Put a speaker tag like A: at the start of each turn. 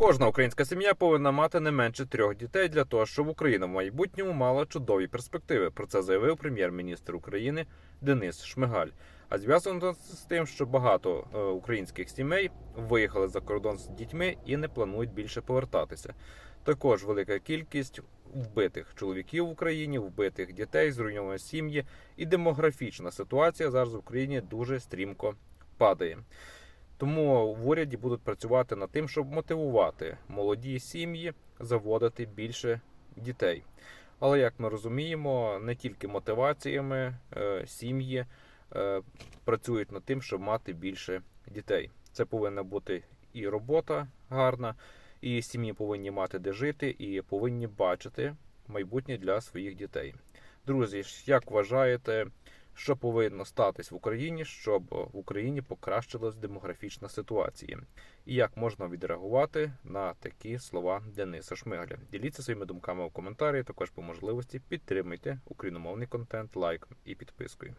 A: Кожна українська сім'я повинна мати не менше трьох дітей для того, щоб Україна в майбутньому мала чудові перспективи. Про це заявив прем'єр-міністр України Денис Шмигаль. А зв'язано з тим, що багато е, українських сімей виїхали за кордон з дітьми і не планують більше повертатися. Також велика кількість вбитих чоловіків в Україні, вбитих дітей, зруйновані сім'ї, і демографічна ситуація зараз в Україні дуже стрімко падає. Тому в уряді будуть працювати над тим, щоб мотивувати молоді сім'ї заводити більше дітей. Але як ми розуміємо, не тільки мотиваціями е, сім'ї е, працюють над тим, щоб мати більше дітей. Це повинна бути і робота гарна, і сім'ї повинні мати де жити, і повинні бачити майбутнє для своїх дітей. Друзі, як вважаєте, що повинно статись в Україні, щоб в Україні покращилась демографічна ситуація, і як можна відреагувати на такі слова Дениса Шмигаля? Діліться своїми думками у коментарі. Також по можливості підтримуйте україномовний контент лайком і підпискою.